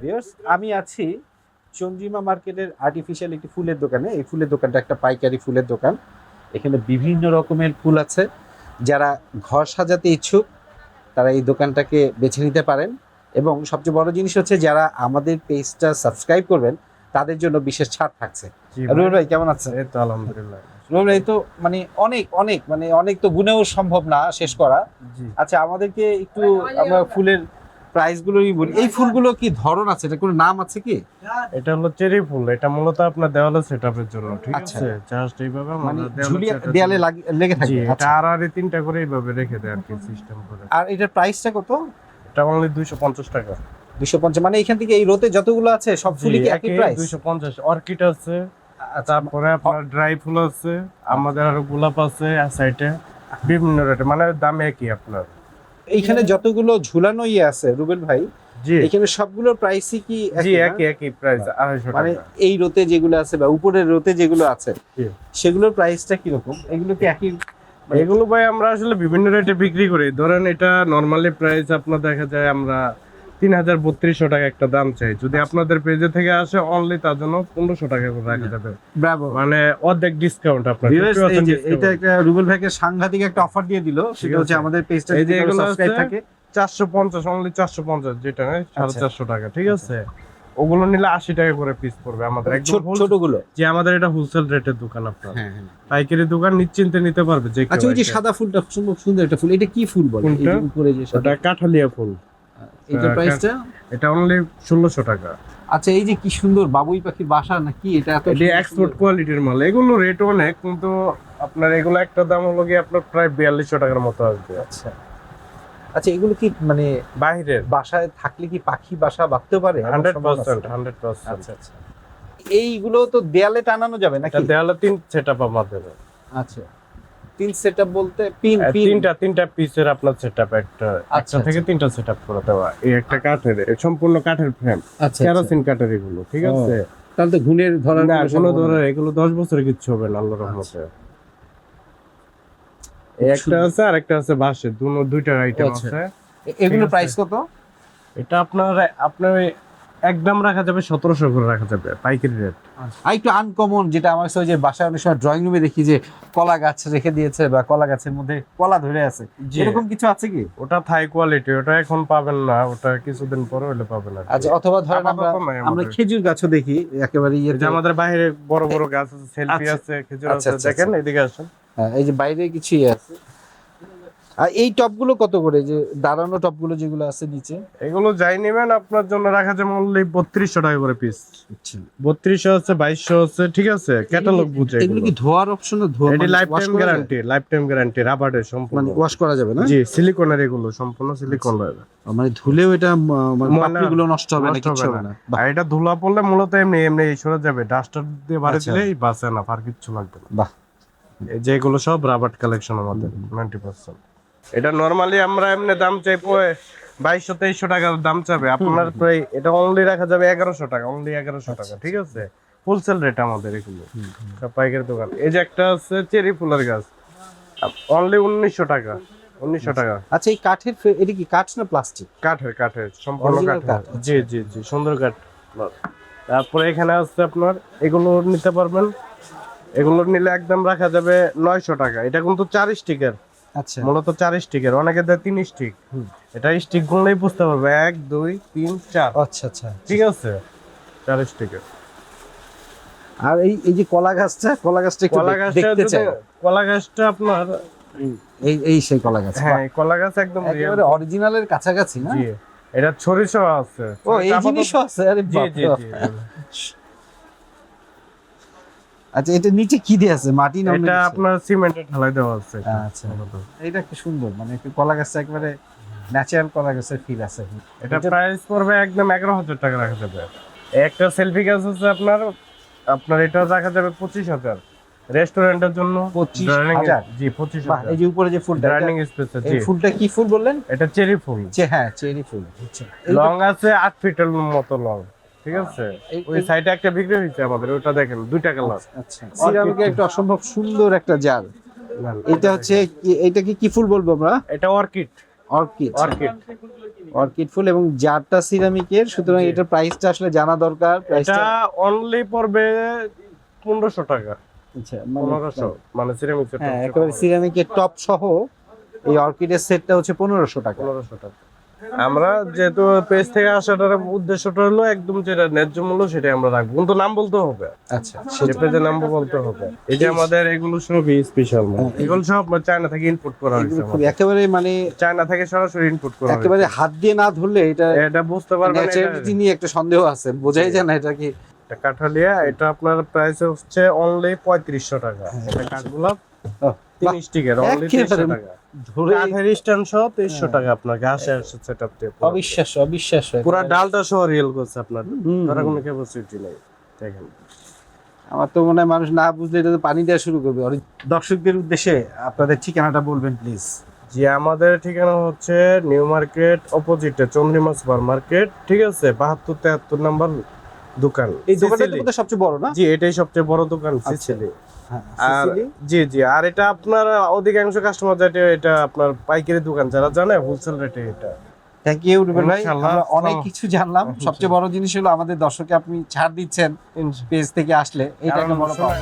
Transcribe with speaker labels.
Speaker 1: Viewers আমি আছি চন্দ্রিমা মার্কেটের আর্টিফিশিয়াল একটি ফুলের দোকানে। এই ফুলের দোকানটা একটা পাইকারি ফুলের দোকান। এখানে বিভিন্ন রকমের ফুল আছে। যারা ঘর সাজাতে ইচ্ছুক তারা এই দোকানটাকে বেছে নিতে পারেন। এবং সবচেয়ে বড় জিনিস হচ্ছে যারা আমাদের পেজটা সাবস্ক্রাইব করবেন তাদের জন্য বিশেষ ছাড় থাকছে। রুবেল ভাই কেমন আছেন?
Speaker 2: এই তো আলহামদুলিল্লাহ।
Speaker 1: রুবেল ভাই তো মানে অনেক অনেক মানে অনেক তো গুণেও সম্ভব না শেষ করা। আচ্ছা আমাদেরকে একটু আমরা ফুলের প্রাইসগুলো বলি। এই ফুলগুলো কি ধরন আছে? এটা কোনো নাম আছে কি?
Speaker 2: এটা হলো চেরি ফুল। এটা মূলত আপনার দেওয়ালে সেটআপের জন্য ঠিক
Speaker 1: আচ্ছা।
Speaker 2: আছে? জাস্ট এইভাবে
Speaker 1: মানে ঝুলিয়ে দেয়ালে লেগে থাকে।
Speaker 2: এটা
Speaker 1: আচ্ছা।
Speaker 2: আর আর তিনটা করে এইভাবে রেখে দেয় আর কি সিস্টেম করে।
Speaker 1: আর এটার প্রাইসটা কত?
Speaker 2: এটা অনলি 250 টাকা।
Speaker 1: দুশো পঞ্চাশ। মানে এখান থেকে এই রোতে যতগুলো আছে সব ফুলই কি একই প্রাইস
Speaker 2: 250 অর্কিড আছে
Speaker 1: আচ্ছা।
Speaker 2: তারপরে আপনার ড্রাই ফুল আছে আমাদের আরও গোলাপ আছে সাইডে বিভিন্ন রেটে মানে দাম একই আপনার।
Speaker 1: এইখানে যতগুলো ঝুলানো ইয়ে আছে রুবেল ভাই এখানে সবগুলোর প্রাইসই কি
Speaker 2: জি
Speaker 1: একই
Speaker 2: একই প্রাইস আড়াইশো
Speaker 1: মানে এই রোতে যেগুলো আছে বা উপরের রোতে যেগুলো আছে সেগুলোর প্রাইসটা কীরকম? এগুলো কি একই?
Speaker 2: এগুলো ভাই আমরা আসলে বিভিন্ন রেটে বিক্রি করি। ধরেন এটা নর্মালি প্রাইস আপনার দেখা যায় আমরা তিন হাজার বত্রিশশো টাকা একটা দাম চাই। যদি আপনাদের পেজে থেকে আসে অনলি তার জন্য পনেরোশো টাকা করে রাখা যাবে। মানে অর্ধেক ডিসকাউন্ট আপনার
Speaker 1: Viewers,
Speaker 2: 50%
Speaker 1: এই যে
Speaker 2: discount।
Speaker 1: এটা একটা রুবেল ভাইকে সাংঘাতিক একটা অফার দিয়ে দিল। সেটা হচ্ছে আমাদের পেজটা
Speaker 2: এই যে এগুলো
Speaker 1: থাকে।
Speaker 2: চারশো পঞ্চাশ অনলি চারশো পঞ্চাশ যেটা সাড়ে
Speaker 1: আচ্ছা।
Speaker 2: চারশো টাকা ঠিক আছে? ওগুলো নিলে আশি টাকা করে পিস পড়বে আমাদের। একদম
Speaker 1: ছোট-
Speaker 2: wholesale- যে আমাদের এটা হোলসেল রেটের দোকান আপনার।
Speaker 1: হ্যাঁ হ্যাঁ।
Speaker 2: পাইকারি দোকান নিশ্চিন্তে নিতে পারবে যে
Speaker 1: আচ্ছা ওই যে সাদা ফুলটা সুন্দর সুন্দর একটা ফুল। এটা কি ফুল বলে? উপরে যে
Speaker 2: কাঠালিয়া ফুল।
Speaker 1: এটা প্রাইসটা
Speaker 2: এটা অনলি ষোলোশো টাকা।
Speaker 1: আচ্ছা এই যে কি সুন্দর বাবুই পাখির বাসা না কি এটা এত
Speaker 2: এটি এক্সপোর্ট কোয়ালিটির মাল। এগুলো রেট অনেক কিন্তু আপনার এগুলো একটা দাম হলো কি আপনার প্রায় বিয়াল্লিশশো টাকার মতো আসবে।
Speaker 1: আচ্ছা। আচ্ছা এগুলো কি মানে
Speaker 2: বাইরের
Speaker 1: বাসায় থাকলে কি পাখি বাসা বাঁধতে পারে? এমন
Speaker 2: হান্ড্রেড
Speaker 1: সম্ভাবনা আছে?
Speaker 2: Percent hundred percent.
Speaker 1: আচ্ছা আচ্ছা। এইগুলো তো দেয়ালে টানানো যাবে নাকি?
Speaker 2: এটা দেওয়ালে তিন সেট আপ আমাদের
Speaker 1: আচ্ছা। তিন সেটআপ বলতে পিন পিন।
Speaker 2: তিনটা তিনটা পিসের আপনার সেট আপ একটা
Speaker 1: আচ্ছা,
Speaker 2: একটা থেকে তিনটা সেট আপ করে দেওয়া। এই একটা কাঠের সম্পূর্ণ কাঠের ফ্রেম
Speaker 1: আচ্ছা আচ্ছা।
Speaker 2: কেরোসিন কাঠের এগুলো ঠিক আছে?
Speaker 1: তাহলে তো ঘুণের ধরার
Speaker 2: না
Speaker 1: কোনো নেই।
Speaker 2: এগুলো দশ বছরে কিচ্ছু হবে না আল্লাহর রহমতে। একটা আছে আর একটা আছে বাসে দুনো দুইটা আইটেম
Speaker 1: আচ্ছা।
Speaker 2: আছে।
Speaker 1: এগুলো প্রাইস কত?
Speaker 2: এটা আপনার আপনার একদম রাখা যাবে সতেরোশো করে রাখা যাবে পাইকারি রেট
Speaker 1: আর একটু আনকমন যেটা আমার কাছে যে বাসায় অনেক সময় ড্রয়িং রুমে দেখি যে কলা গাছ রেখে দিয়েছে বা কলা গাছের মধ্যে কলা ধরে আছে। এরকম কিছু আছে কি?
Speaker 2: ওটা থাই কোয়ালিটি ওটা এখন পাবেন না ওটা কিছুদিন পরে হলে পাবেন আর
Speaker 1: আচ্ছা অথবা ধরেন আমরা আমরা খেজুর গাছও দেখি একেবারে ইয়ে
Speaker 2: যে আমাদের বাইরে বড় বড় গাছ আছে সেলফি
Speaker 1: আচ্ছা।
Speaker 2: আছে খেজুর
Speaker 1: আচ্ছা,
Speaker 2: আছে
Speaker 1: আচ্ছা,
Speaker 2: দেখেন এদিকে আসেন।
Speaker 1: এই যে বাইরে কিছু ইয়ে আছে। আর এই টপগুলো কত করে? যে দাঁড়ানো টপগুলো যেগুলো আছে নিচে?
Speaker 2: এগুলো যাই নেবেন আপনার জন্য রাখা যাবে অনলি বত্রিশশো টাকা করে পিস বত্রিশশো আছে বাইশশো আছে ঠিক আছে? ক্যাটালগ বুঝে
Speaker 1: এগুলো কি ধোয়ার অপশন ধোয়া
Speaker 2: এটি life time guarantee life time guarantee রাবারের সম্পূর্ণ।
Speaker 1: মানে ওয়াশ করা যাবে না?
Speaker 2: জি সিলিকনের এগুলো সম্পূর্ণ সিলিকন
Speaker 1: মানে ধুলেও এটা মানে নষ্ট হবে না কিছু
Speaker 2: হবে না। আর এটা ধুলা পড়লে মূলত এমনি এমনি সরে যাবে ডাস্টার দিয়ে বাড়ি
Speaker 1: আচ্ছা।
Speaker 2: দিলেই বাঁচে না আর কিচ্ছু লাগবে না।
Speaker 1: বাহ।
Speaker 2: এই যে এগুলো সব রাবার কালেকশন আমাদের নাইনটি পার্সেন্ট এটা নর্মালি আমরা এমনি দাম চাই বাইশশো তেইশশো টাকার দাম চাবে। আপনার প্রায় এটা অনলি রাখা যাবে এগারোশো টাকা অনলি এগারোশো টাকা ঠিক আছে? হোলসেল রেট আমাদের এগুলো পাইকারি দোকান। এই যে একটা আছে চেরি ফুলের গাছ। অনলি উনিশশো টাকা উনিশশো টাকা।
Speaker 1: আচ্ছা এই কাঠের এটা কি কাঠ না প্লাস্টিক?
Speaker 2: কাঠের কাঠের সম্পূর্ণ
Speaker 1: কাঠ,
Speaker 2: জি জি জি সুন্দর কাঠ। তারপরে এখানে আছে আপনার এগুলো নিতে পারবেন। এগুলো নিলে একদম রাখা যাবে নয়শো টাকা। এটা কিন্তু চার স্টিকের
Speaker 1: আচ্ছা।
Speaker 2: মূলত চার স্টিকের অনেকে দেয় তিন স্টিক। এটা স্টিক গুনলেই বুঝতে পারবে এক দুই তিন চার।
Speaker 1: আচ্ছা আচ্ছা।
Speaker 2: ঠিক আছে? চার স্টিকের।
Speaker 1: আর এই এই যে কলা গাছটা কলা গাছটা
Speaker 2: কলা গাছটা
Speaker 1: দেখতে
Speaker 2: কলা গাছটা আপনার
Speaker 1: এই এই সেই কলা গাছ।
Speaker 2: হ্যাঁ কলা গাছ একদম
Speaker 1: একেবারে অরিজিনালের কাছাকাছি না?
Speaker 2: জি। এটা ছরিশো আছে।
Speaker 1: ও এই জিনিসও আছে? আরে
Speaker 2: জি
Speaker 1: বাপ আচ্ছা এটা নিচে কি দিয়ে আছে? মাটি না
Speaker 2: এটা আপনার সিমেন্টের ঢালাই দেওয়া আছে
Speaker 1: আচ্ছা। এটা কি সুন্দর মানে একটু কলা গাছটা একেবারে ন্যাচারাল কলা গাছের ফিল আছে।
Speaker 2: এটা প্রাইস পড়বে একদম এগারো হাজার টাকা রাখা যাবে। একটা সেলফি গাছ আছে আপনার আপনার এটা রাখা যাবে পঁচিশ হাজার। রেস্টুরেন্টের জন্য
Speaker 1: 25,000?
Speaker 2: dining- জি পঁচিশ
Speaker 1: এই যে উপরে যে ফুলটা
Speaker 2: ডাইনিং স্পেস
Speaker 1: এই ফুলটা কি ফুল বললেন?
Speaker 2: এটা চেরি ফুল।
Speaker 1: হ্যাঁ চেরি ফুল। আচ্ছা
Speaker 2: লং আছে আট ফিটের মতো লং ঠিক আছে? ওই সাইডে একটা বিক্রি হয়েছে আমাদের ওটা দেখেন দুইটা কালার।
Speaker 1: আচ্ছা। সিরামিকের একটা অসম্ভব সুন্দর একটা জার। এটা হচ্ছে এইটা কি কি ফুল বলব আমরা?
Speaker 2: এটা অর্কিড।
Speaker 1: অর্কিড।
Speaker 2: অর্কিড।
Speaker 1: অর্কিড ফুল এবং জারটা সিরামিকের সুতরাং
Speaker 2: জি।
Speaker 1: এটার প্রাইসটা আসলে জানা দরকার
Speaker 2: এটা
Speaker 1: প্রাইসটা
Speaker 2: অনলি পড়বে পনেরোশো টাকা।
Speaker 1: আচ্ছা মানে
Speaker 2: পনেরোশো মানে সিরামিক
Speaker 1: হ্যাঁ একেবারে সিরামিকের টপ সহ এই অর্কিডের সেটটা হচ্ছে পনেরোশো টাকা।
Speaker 2: পনেরোশো টাকা। আমরা যেহেতু পেজ থেকে আসাটার উদ্দেশ্যটা হলো একদম যেটা ন্যায্য মূল্য সেটাই আমরা রাখব। কিন্তু নাম বলতে হবে।
Speaker 1: আচ্ছা
Speaker 2: পেজের নাম বলতে হবে। এই যে আমাদের এগুলো সবই স্পেশাল
Speaker 1: হ্যাঁ,
Speaker 2: এগুলো সব চায়না থেকে ইনপুট করা হয়েছে
Speaker 1: খুব একেবারে মানে
Speaker 2: চায়না থেকে সরাসরি ইনপুট করা
Speaker 1: একেবারে হাত দিয়ে না ধরলে এটা
Speaker 2: এটা বুঝতে পারবেন
Speaker 1: ন্যাচারালিটি নিয়ে একটা সন্দেহ আছে। বোঝাই যায় না এটা কি
Speaker 2: এটা কাঠালিয়া এটা আপনার প্রাইস হচ্ছে অনলি পঁয়ত্রিশশো টাকা। এটা কাঠগোলাপ। পুরো। ডালটা সহ রিয়েল করছে আপনার। কোনো ক্যাপাসিটি নেই দেখেন।
Speaker 1: আমার তো মনে হয় মানুষ না বুঝলে এটা তো পানি দেওয়া শুরু করবে। দর্শকদের উদ্দেশ্যে আপনাদের ঠিকানাটা বলবেন প্লিজ
Speaker 2: জি আমাদের ঠিকানা হচ্ছে নিউ মার্কেট অপোজিটে চন্দ্রিমা সুপার মার্কেট ঠিক আছে? বাহাত্তর তেহাত্তর নাম্বার দোকান
Speaker 1: এই দোকানটা সবচেয়ে বড় না?
Speaker 2: জি এটাই সবচেয়ে বড় দোকান
Speaker 1: হ্যাঁ, সিসিলি।
Speaker 2: জি জি আর এটা আপনার অধিকাংশ কাস্টমার যেটা এটা আপনার পাইকারি দোকান যারা জানে হোলসেল রেটে এটা।
Speaker 1: থ্যাংক ইউ রুবেল ভাই। আমরা অনেক কিছু জানলাম। সবচেয়ে বড় জিনিস হলো আমাদের দর্শকে আপনি ছাড় দিচ্ছেন পেজ থেকে আসলে। এটা একটা বড় পাওয়া।